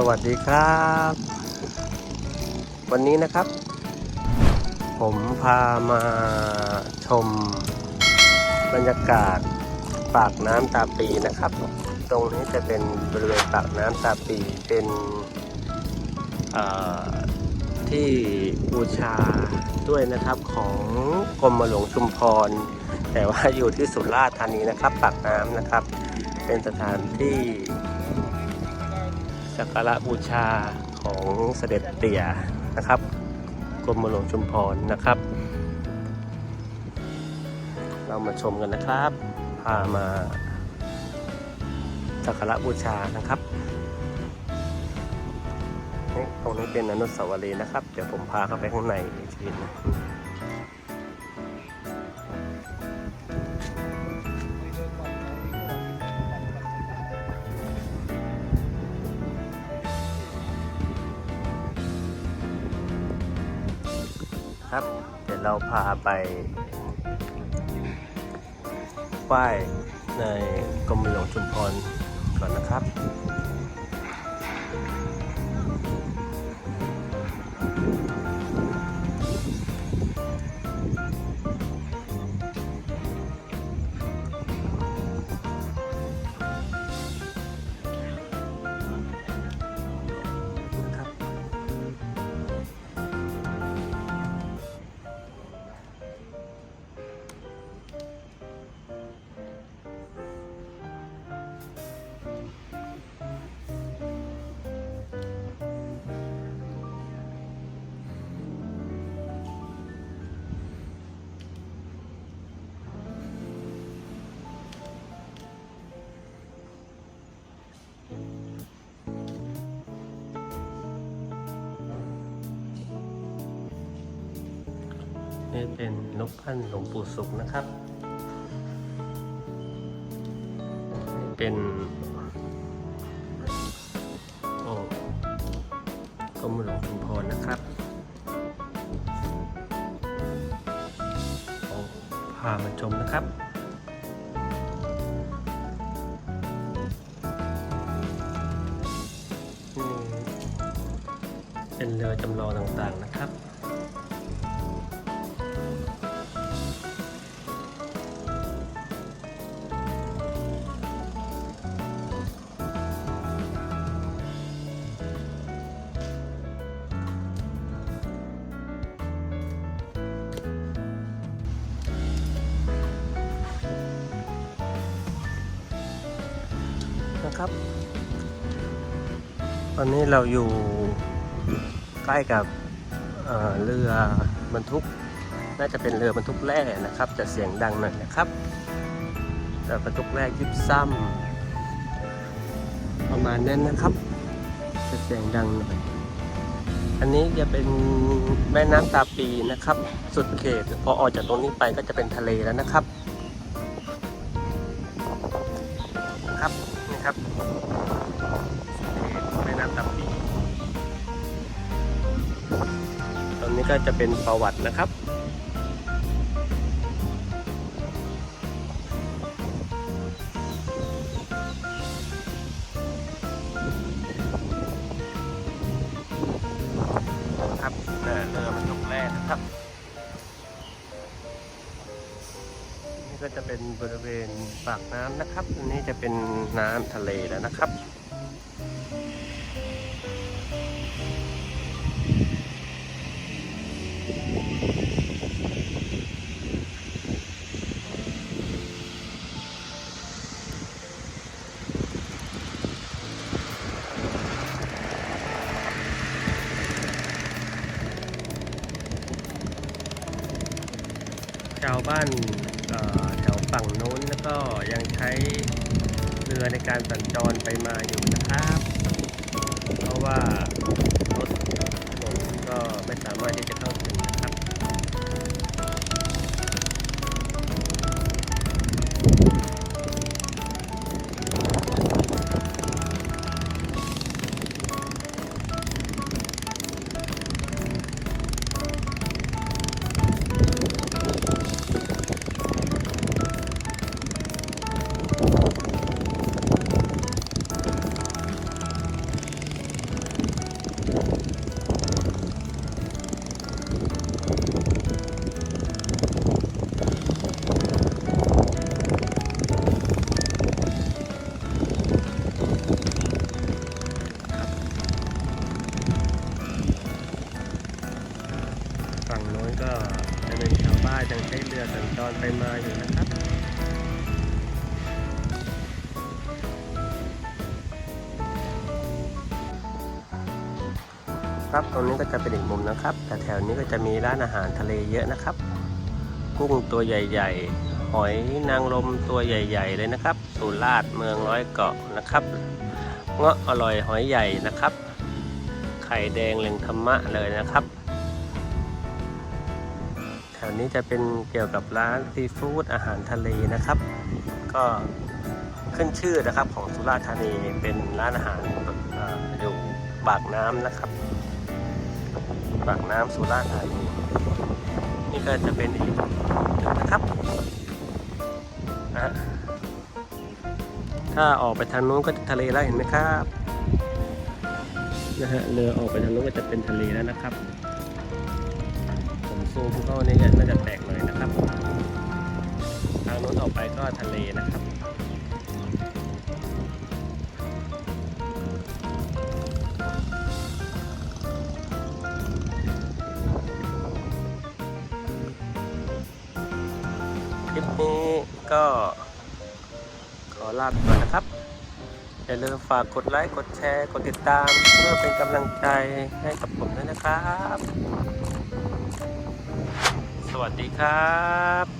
สวัสดีครับ วันนี้นะครับ ผมพามาชม บรรยากาศปากน้ำตาปีนะครับ ตรงนี้จะเป็นบริเวณปากน้ำตาปีเป็นที่บูชาด้วยนะครับของกรมหลวงชุมพร แต่ว่าอยู่ที่สุราษฎร์ธานีนะครับ ปากน้ำนะครับ เป็นสถานที่ สักการะบูชาของเสด็จเตี่ยนะครับกรมหลวงชุมพรนะครับ เรามาชมกันนะครับ พามาสักการะบูชานะครับตรงนี้เป็นอนุสาวรีย์นะครับ เดี๋ยวผมพาเข้าไปข้างในอีกทีนะ ครับ เดี๋ยวเราพาไปไหว้ในกรมหลวงชุมพรก่อนนะครับ นี่เป็นนกพันธุ์หลวงปู่สุขนะครับ เป็นโอ้กรมหลวงชุมพรนะครับโอ้พามาชมนะครับเป็นเรือจำลองต่างๆนะครับ นะครับตอนนี้เราอยู่ใกล้กับเเรือบรรทุก น่าจะเป็นเรือบรรทุกแร่นะครับ จะเสียงดังหน่อยนะครับเรือบรรทุกแร่ยิบซ้ำประมาณนั้นนะครับ จะเสียงดังหน่อยอันนี้จะเป็นแม่น้ำตาปีนะครับ สุดเขตพอออกจากตรงนี้ไปก็จะเป็นทะเลแล้วนะครับ ครับแม่น้ำตาปีตรงนี้ก็จะเป็นประวัตินะครับครับ ก็จะเป็นบริเวณปากน้ำนะครับอันนี้จะเป็นน้ำทะเลแล้วนะครับชาวบ้าน แถวฝั่งโน้นแล้วก็ยังใช้เรือในการสัญจรไปมาอยู่นะครับ เพราะว่ารถถนนก็ไม่สามารถที่จะเข้า ก็จะเป็นชาวบ้านยังใช้เรือสัญจรไปมาอยู่นะครับครับตรงนี้ก็จะเป็นอีกมุมนะครับ แต่แถวนี้ก็จะมีร้านอาหารทะเลเยอะนะครับ กุ้งตัวใหญ่ๆ หอยนางรมตัวใหญ่ ๆ เลยนะครับ สุราษฎร์เมืองร้อยเกาะนะครับ เงาะอร่อยหอยใหญ่นะครับ ไข่แดงเล็งธรรมะเลยนะครับ แถวนี้จะเป็นเกี่ยวกับร้านซีฟู้ดอาหารทะเลนะครับ ก็ขึ้นชื่อนะครับของสุราษฎร์ธานีเป็นร้านอาหารอยู่ปากน้ำนะครับ ปากน้ำสุราษฎร์ธานีนี่ก็จะเป็นอีกหนึ่งนะครับนะถ้าออกไปทางนู้นก็จะทะเลแล้วเห็นไหมครับนะฮะเรือออกไปทางนู้นก็จะเป็นทะเลแล้วนะครับ ซูมเข้านี่น่าจะแตกเลยนะครับทางนู้นออกไปก็ทะเลนะครับคลิปนี้ก็ขอลาไปก่อนนะครับอย่าลืมฝากกดไลค์ กดแชร์ กดติดตาม เพื่อเป็นกำลังใจให้กับผมด้วยนะครับ วัสดีครับ